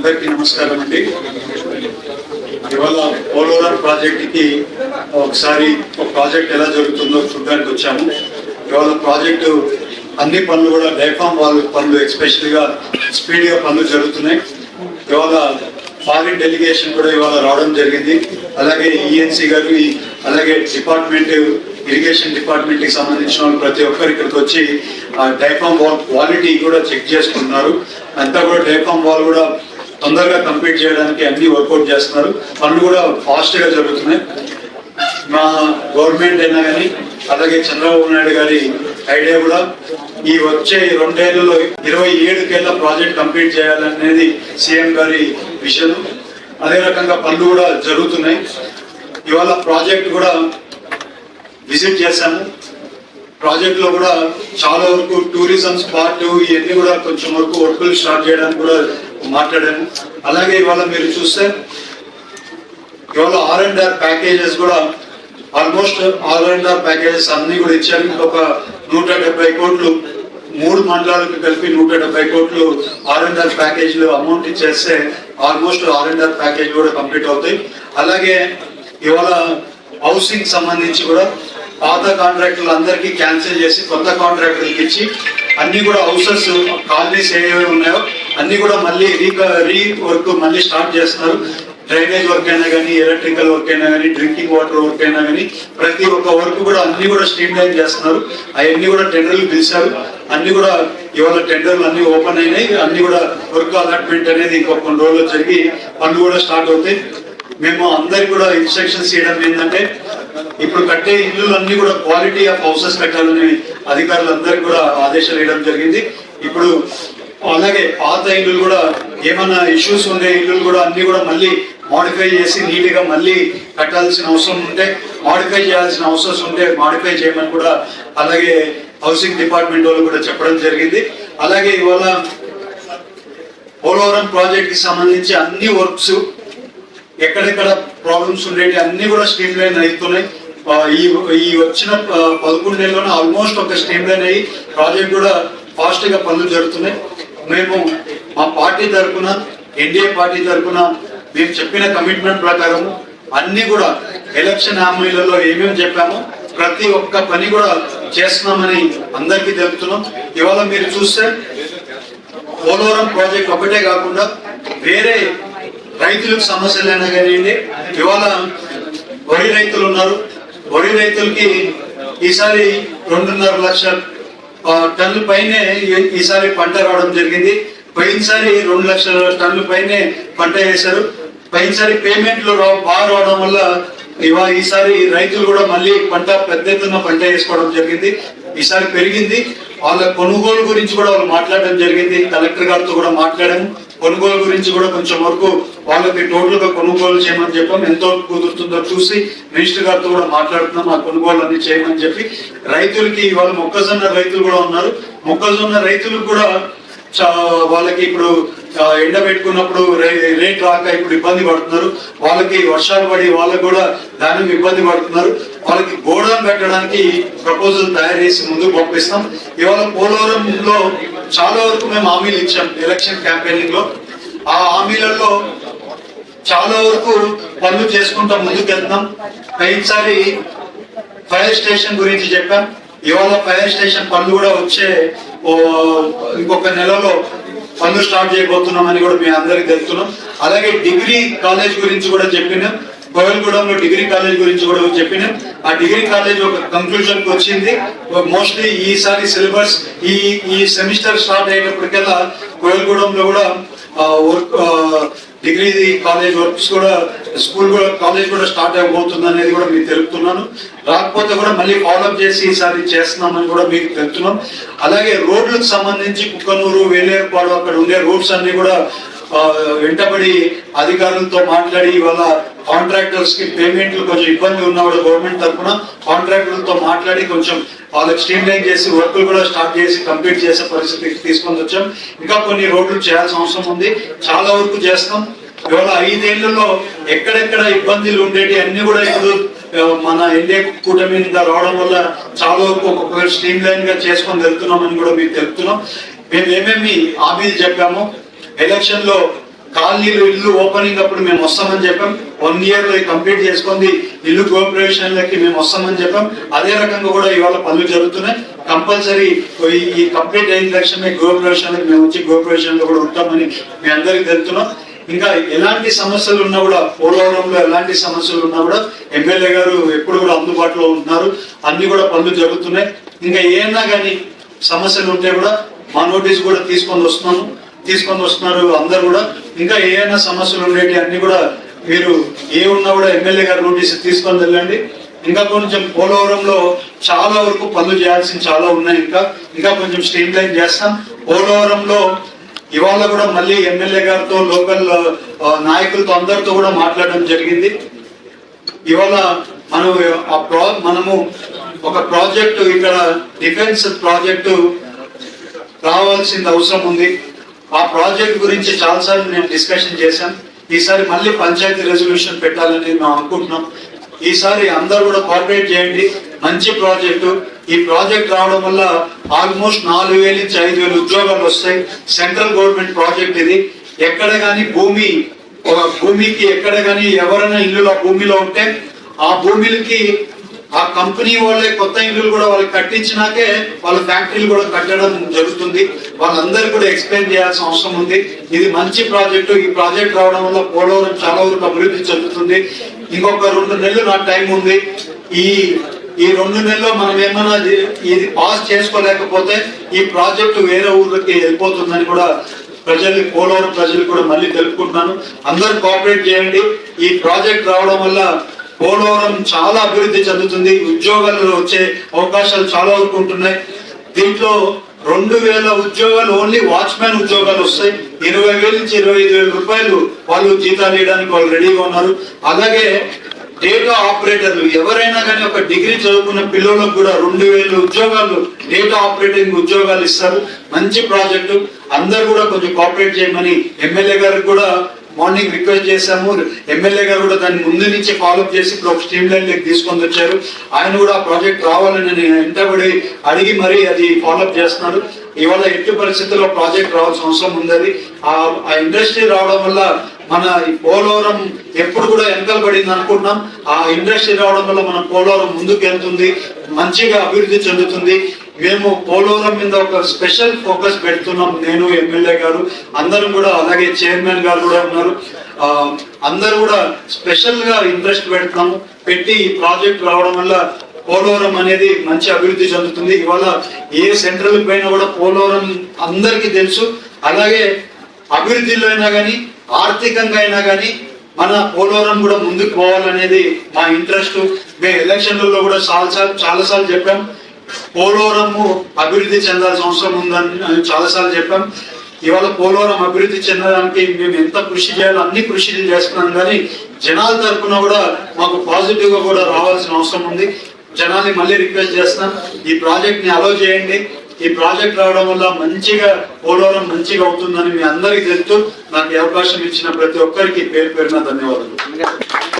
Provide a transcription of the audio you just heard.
అందరికీ నమస్కారం అండి. ఇవాళ పోలవరం ప్రాజెక్టుకి ఒకసారి ఒక ప్రాజెక్ట్ ఎలా జరుగుతుందో చూడడానికి వచ్చాము. ఇవాళ ప్రాజెక్టు అన్ని పనులు కూడా డైఫామ్ వాళ్ళ పనులు ఎక్స్పెషల్గా స్పీడ్గా పనులు జరుగుతున్నాయి. ఇవాళ ఫారిన్ డెలిగేషన్ కూడా ఇవాళ రావడం జరిగింది. అలాగే ఈఎన్సీ గారు అలాగే డిపార్ట్మెంట్ ఇరిగేషన్ డిపార్ట్మెంట్కి సంబంధించిన వాళ్ళు ప్రతి ఒక్కరు ఇక్కడికి వచ్చి ఆ డైఫామ్ వాల్ క్వాలిటీ కూడా చెక్ చేసుకున్నారు అంతా కూడా డైఫామ్ వాల్ కూడా తొందరగా కంప్లీట్ చేయడానికి అన్ని వర్కౌట్ చేస్తున్నారు. పనులు కూడా ఫాస్ట్గా జరుగుతున్నాయి. మా గవర్నమెంట్ అయినా కానీ అలాగే చంద్రబాబు నాయుడు గారి ఐడియా కూడా ఈ వచ్చే రెండేళ్ళలో ఇరవై ఏడుకేళ్ళ ప్రాజెక్ట్ కంప్లీట్ చేయాలనేది సీఎం గారి విషయం అదే రకంగా పనులు కూడా జరుగుతున్నాయి. ఇవాళ ప్రాజెక్ట్ కూడా విజిట్ చేశాము. ప్రాజెక్ట్లో కూడా చాలా వరకు టూరిజం స్పాట్ ఇవన్నీ కూడా కొంచెం వరకు వర్కులు స్టార్ట్ చేయడానికి కూడా మాట్లాడాము అలాగే ఇవాళ మీరు చూస్తే ఇవాళ ఆర్ అండ్ ఆర్ ప్యాకేజెస్ కూడా almost R and R packages అన్ని కూడా ఇచ్చారు. ఒక నూట డెబ్బై కోట్లు మూడు మండలాలకు కలిపి నూట డెబ్బై కోట్లు ఆర్ అండ్ ఆర్ ప్యాకేజీలు అమౌంట్ ఇచ్చేస్తే almost R and R package కూడా కంప్లీట్ అవుతాయి. అలాగే ఇవాళ హౌసింగ్ సంబంధించి కూడా పాత కాంట్రాక్టర్లు అందరికీ క్యాన్సిల్ చేసి కొత్త కాంట్రాక్టులకి ఇచ్చి అన్ని కూడా హౌసెస్ కాలనీస్ ఏవేవి ఉన్నాయో అన్ని కూడా మళ్ళీ రీ రీ వర్క్ మళ్ళీ స్టార్ట్ చేస్తున్నారు. డ్రైనేజ్ వర్క్ అయినా కానీ ఎలక్ట్రికల్ వర్క్ అయినా కానీ డ్రింకింగ్ వాటర్ వర్క్ అయినా కానీ ప్రతి ఒక్క వర్క్ కూడా అన్ని కూడా స్ట్రీమ్ లైన్ చేస్తున్నారు. అవన్నీ కూడా టెండర్లు పిలిచారు. అన్ని కూడా ఇవాళ టెండర్లు అన్ని ఓపెన్ అయినాయి. అన్ని కూడా వర్క్ అలాట్మెంట్ అనేది ఇంకొక కొన్ని రోజుల్లో జరిగి పనులు కూడా స్టార్ట్ అవుతాయి. మేము అందరికి కూడా ఇన్స్ట్రక్షన్స్ చేయడం ఏంటంటే ఇప్పుడు కట్టే ఇల్లు అన్ని కూడా క్వాలిటీ ఆఫ్ హౌసెస్ కట్టాలని అధికారులందరికీ కూడా ఆదేశాలు ఇవ్వడం జరిగింది. ఇప్పుడు అలాగే పాత ఇల్లు కూడా ఏమైనా ఇష్యూస్ ఉండే ఇల్లు కూడా అన్ని కూడా మళ్ళీ మాడిఫై చేసి నీట్గా మళ్ళీ కట్టాల్సిన అవసరం ఉంటే మాడిఫై చేయాల్సిన అవసరం ఉంటే మాడిఫై చేయమని కూడా అలాగే హౌసింగ్ డిపార్ట్మెంట్ వాళ్ళు కూడా చెప్పడం జరిగింది. అలాగే ఇవాళ పోలవరం ప్రాజెక్ట్కి సంబంధించి అన్ని వర్క్స్ ఎక్కడెక్కడ ప్రాబ్లమ్స్ ఉండేవి అన్ని కూడా స్ట్రీమ్ లైన్ అవుతున్నాయి ఈ ఈ వచ్చిన పదకొండు నెలలోనే ఆల్మోస్ట్ ఒక స్ట్రీమ్ లైన్ అయ్యి ప్రాజెక్ట్ కూడా ఫాస్ట్గా పనులు జరుగుతున్నాయి. మేము మా పార్టీ తరఫున ఎన్డీఏ పార్టీ తరఫున మేము చెప్పిన కమిట్మెంట్ ప్రకారం అన్ని కూడా ఎలక్షన్ హామీలలో ఏమేమి చెప్పామో ప్రతి ఒక్క పని కూడా చేస్తున్నామని అందరికీ తెలుపుతున్నాం. ఇవాళ మీరు చూస్తే పోలవరం ప్రాజెక్ట్ ఒకటే కాకుండా వేరే రైతులకు సమస్యలైనా కానివ్వండి ఇవాళ వరి రైతులు ఉన్నారు. వరి రైతులకి ఈసారి రెండున్నర లక్షల టన్నుల పైనే ఈసారి పంట రావడం జరిగింది. పోయినసారి రెండు లక్షల టన్నుల పైనే పంట వేశారు. పోయినసారి పేమెంట్లు రా- బాగా రావడం వల్ల ఇవా ఈసారి రైతులు కూడా మళ్ళీ పంట పెద్ద ఎత్తున పంట వేసుకోవడం జరిగింది. ఈసారి పెరిగింది. వాళ్ళ కొనుగోలు గురించి కూడా వాళ్ళు మాట్లాడడం జరిగింది. కలెక్టర్ గారితో కూడా మాట్లాడాము. కొనుగోలు గురించి కూడా కొంచెం వరకు వాళ్ళకి టోటల్గా కొనుగోలు చేయమని చెప్పాం. ఎంతో కుదురుతుందో చూసి మినిస్టర్ గారితో కూడా మాట్లాడుతున్నాం. ఆ కొనుగోలు అన్ని చేయమని చెప్పి రైతులకి ఇవాళ మొక్కజొన్న రైతులు కూడా ఉన్నారు. మొక్కజొన్న రైతులకు కూడా వాళ్ళకి ఇప్పుడు ఎండ పెట్టుకున్నప్పుడు రేట్ రాక ఇప్పుడు ఇబ్బంది పడుతున్నారు. వాళ్ళకి వర్షాలు పడి వాళ్ళకి కూడా దానికి ఇబ్బంది పడుతున్నారు. వాళ్ళకి గోడౌన్ పెట్టడానికి ప్రపోజల్ తయారు చేసి ముందుకు పంపిస్తాం. ఇవాళ పోలవరంలో చాలా వరకు మేము హామీలు ఇచ్చాం ఎలక్షన్ క్యాంపెయినింగ్లో. ఆ హామీలలో చాలా వరకు పనులు చేసుకుంటా ముందుకు వెళ్తున్నాం పోయినసారి ఫైర్ స్టేషన్ గురించి చెప్పాం. ఇవాళ ఫైర్ స్టేషన్ పనులు కూడా వచ్చే ఇంకొక నెలలో పనులు స్టార్ట్ చేయబోతున్నామని కూడా మేము అందరికి తెలుపుతున్నాం అలాగే డిగ్రీ కాలేజ్ గురించి కూడా చెప్పినాం. కోయలగూడెంలో డిగ్రీ కాలేజ్ గురించి కూడా చెప్పినాం. ఆ డిగ్రీ కాలేజ్ ఒక కంక్లూజన్కి వచ్చింది. మోస్ట్లీ ఈసారి సిలబస్ ఈ ఈ సెమిస్టర్ స్టార్ట్ అయ్యేటప్పటికల్లా కోయలగూడెంలో కూడా వర్క్ డిగ్రీ కాలేజ్ వర్క్స్ కూడా స్కూల్ కూడా కాలేజ్ కూడా స్టార్ట్ అయిపోతుంది అనేది కూడా మీకు తెలుపుతున్నాను. రాకపోతే కూడా మళ్ళీ ఫాలోఅప్ చేసి ఈసారి చేస్తున్నామని కూడా మీకు తెలుపుతున్నాం. అలాగే రోడ్లకు సంబంధించి కుక్కనూరు వేలేరుపాడు అక్కడ ఉండే రోడ్స్ అన్ని కూడా వెంటబడి అధికారులతో మాట్లాడి ఇవాళ కాంట్రాక్టర్స్కి పేమెంట్లు కొంచెం ఇబ్బంది ఉన్నవాడు గవర్నమెంట్ తరఫున కాంట్రాక్టర్లతో మాట్లాడి కొంచెం వాళ్ళకి స్ట్రీమ్ లైన్ చేసి వర్క్లు కూడా స్టార్ట్ చేసి కంప్లీట్ చేసే పరిస్థితికి తీసుకొని వచ్చాం. ఇంకా కొన్ని రోడ్లు చేయాల్సిన అవసరం ఉంది. చాలా వరకు చేస్తాం. ఇవాళ ఐదేళ్ళలో ఎక్కడెక్కడ ఇబ్బందులు ఉండేవి అన్ని కూడా ఇప్పుడు మన ఎన్డీఏ కూటమి మీద రావడం వల్ల చాలా వరకు ఒక్కొక్కరు స్ట్రీమ్ లైన్గా చేసుకొని వెళ్తున్నామని కూడా మీకు తెలుపుతున్నాం. మేము ఏమేమి హామీలు చెప్పాము ఎలక్షన్లో కాలనీలు ఇల్లు ఓపెనింగ్ అప్పుడు మేము వస్తామని చెప్పాం. వన్ ఇయర్లో కంప్లీట్ చేసుకుంది. ఇల్లు గృహప్రవేశాలకి మేము వస్తామని చెప్పాం. అదే రకంగా కూడా ఇవాళ పనులు జరుగుతున్నాయి. కంపల్సరీ ఈ కంప్లీట్ అయిన తక్షణమే గృహప్రవేశాలకు మేము వచ్చి గృహప్రవేశంలో కూడా ఉంటామని మీ అందరికి తెలుతున్నాం ఇంకా ఎలాంటి సమస్యలు ఉన్నా కూడా పోలవరంలో ఎలాంటి సమస్యలు ఉన్నా కూడా ఎమ్మెల్యే గారు ఎప్పుడు కూడా అందుబాటులో ఉంటున్నారు. అన్ని కూడా పనులు జరుగుతున్నాయి. ఇంకా ఏమన్నా కానీ సమస్యలు ఉంటే కూడా మా నోటీస్ కూడా తీసుకొని వస్తున్నాము. తీసుకొని వస్తున్నారు అందరు కూడా. ఇంకా ఏమైనా సమస్యలు ఉండేవి అన్ని కూడా మీరు ఏ ఉన్నా కూడా ఎమ్మెల్యే గారి నోటీస్ తీసుకొని వెళ్ళండి. ఇంకా కొంచెం పోలవరంలో చాలా వరకు పనులు చేయాల్సిన చాలా ఉన్నాయి ఇంకా. ఇంకా కొంచెం స్ట్రీమ్ లైన్ చేస్తాం. పోలవరంలో ఇవాళ కూడా మళ్ళీ ఎమ్మెల్యే గారితో లోకల్ నాయకులతో అందరితో కూడా మాట్లాడడం జరిగింది. ఇవాళ మనం ఆ ప్రా మనము ఒక ప్రాజెక్టు ఇక్కడ డిఫెన్స్ ప్రాజెక్టు రావాల్సిన అవసరం ఉంది. ఆ ప్రాజెక్ట్ గురించి చాలాసార్లు నేను డిస్కషన్ చేశాను. ఈసారి మళ్ళీ పంచాయతీ రెజల్యూషన్ పెట్టాలని మేము అనుకుంటున్నాం. ఈసారి అందరు కూడా కోఆపరేట్ చేయండి. మంచి ప్రాజెక్టు ఈ ప్రాజెక్ట్ రావడం వల్ల ఆల్మోస్ట్ నాలుగు వేల నుంచి ఐదు వేల ఉద్యోగాలు వస్తాయి. సెంట్రల్ గవర్నమెంట్ ప్రాజెక్ట్ ఇది. ఎక్కడ కానీ భూమి ఒక భూమికి ఎక్కడ కానీ ఎవరైనా ఇల్లులో భూమిలో ఉంటే ఆ భూమిలకి ఆ కంపెనీ వాళ్ళే కొత్త ఇల్లులు కూడా వాళ్ళకి కట్టించినాకే వాళ్ళ ఫ్యాక్టరీలు కూడా కట్టడం జరుగుతుంది. వాళ్ళందరూ కూడా ఎక్స్ప్లెయిన్ చేయాల్సిన అవసరం ఉంది. ఇది మంచి ప్రాజెక్టు. ఈ ప్రాజెక్ట్ రావడం వల్ల పోలవరం చాలా వరకు అభివృద్ధి చెందుతుంది. ఇంకొక రెండు నెలలు నా టైం ఉంది. ఈ ఈ రెండు నెలల్లో మనం ఏమైనా ఇది- ఇది పాస్ చేసుకోలేకపోతే ఈ ప్రాజెక్టు వేరే ఊర్లకి వెళ్ళిపోతుందని కూడా ప్రజలు పోలవరం ప్రజలు కూడా మళ్ళీ తెలుపుకుంటున్నాను. అందరూ కోఆపరేట్ చేయండి. ఈ ప్రాజెక్ట్ రావడం వల్ల పోలవరం చాలా అభివృద్ధి చెందుతుంది. ఉద్యోగాలు వచ్చే అవకాశాలు చాలా వరకు ఉంటున్నాయి. దీంట్లో రెండు వేల ఉద్యోగాలు ఓన్లీ వాచ్మ్యాన్ ఉద్యోగాలు వస్తాయి. ఇరవై వేల నుంచి ఇరవై ఐదు వేల రూపాయలు వాళ్ళు జీతాలు ఇవ్వడానికి వాళ్ళు రెడీగా ఉన్నారు. అలాగే డేటా ఆపరేటర్లు ఎవరైనా కానీ ఒక డిగ్రీ చదువుకున్న పిల్లలకు కూడా రెండు వేల ఉద్యోగాలు డేటా ఆపరేటింగ్ ఉద్యోగాలు ఇస్తారు. మంచి ప్రాజెక్టు. అందరు కూడా కొంచెం కోఆపరేట్ చేయమని ఎమ్మెల్యే గారికి కూడా మార్నింగ్ రిక్వెస్ట్ చేశాము. ఎమ్మెల్యే గారు కూడా దాన్ని ముందు నుంచి ఫాలోఅప్ చేసి ఇప్పుడు ఒక స్ట్రీమ్ లైన్ లెక్క తీసుకొని వచ్చారు. ఆయన కూడా ఆ ప్రాజెక్ట్ రావాలని నేను వెంటబడి అడిగి మరీ అది ఫాలోఅప్ చేస్తున్నారు. ఇవాళ ఎట్టి పరిస్థితుల్లో ప్రాజెక్ట్ రావాల్సిన అవసరం ఉంది ఆ ఇండస్ట్రీ రావడం వల్ల మన ఈ పోలవరం ఎప్పుడు కూడా వెనకాల పడింది అనుకుంటున్నాం. ఆ ఇండస్ట్రీ రావడం వల్ల మన పోలవరం ముందుకు వెళ్తుంది మంచిగా అభివృద్ధి చెందుతుంది. మేము పోలవరం మీద ఒక స్పెషల్ ఫోకస్ పెడుతున్నాం. నేను ఎమ్మెల్యే గారు అందరం కూడా అలాగే చైర్మన్ గారు కూడా ఉన్నారు. అందరూ కూడా స్పెషల్గా ఇంట్రెస్ట్ పెడుతున్నాము. పెట్టి ఈ ప్రాజెక్ట్ రావడం వల్ల పోలవరం అనేది మంచి అభివృద్ధి చెందుతుంది. ఇవాళ ఏ సెంట్రల్ పైన కూడా పోలవరం అందరికీ తెలుసు. అలాగే అభివృద్ధిలో అయినా కానీ ఆర్థికంగా అయినా కానీ మన పోలవరం కూడా ముందుకు పోవాలనేది మా ఇంట్రెస్ట్. మేము ఎలక్షన్లలో కూడా చాలా సార్లు చాలా సార్లు చెప్పాం. పోలవరము అభివృద్ధి చెందాల్సిన అవసరం ఉందని చాలా చాలాసార్లు చెప్పాం ఇవాళ పోలవరం అభివృద్ధి చెందడానికి మేము ఎంత కృషి చేయాలో అన్ని కృషి చేస్తున్నాం కానీ జనాల తరఫున కూడా మాకు పాజిటివ్గా కూడా రావాల్సిన అవసరం ఉంది. జనాన్ని మళ్ళీ రిక్వెస్ట్ చేస్తున్నాం ఈ ప్రాజెక్ట్ని అలో చేయండి. ఈ ప్రాజెక్ట్ రావడం వల్ల మంచిగా పోలవరం మంచిగా అవుతుందని మీ అందరికీ తెలుస్తూ నాకు అవకాశం ఇచ్చిన ప్రతి ఒక్కరికి పేరు పేరున ధన్యవాదాలు.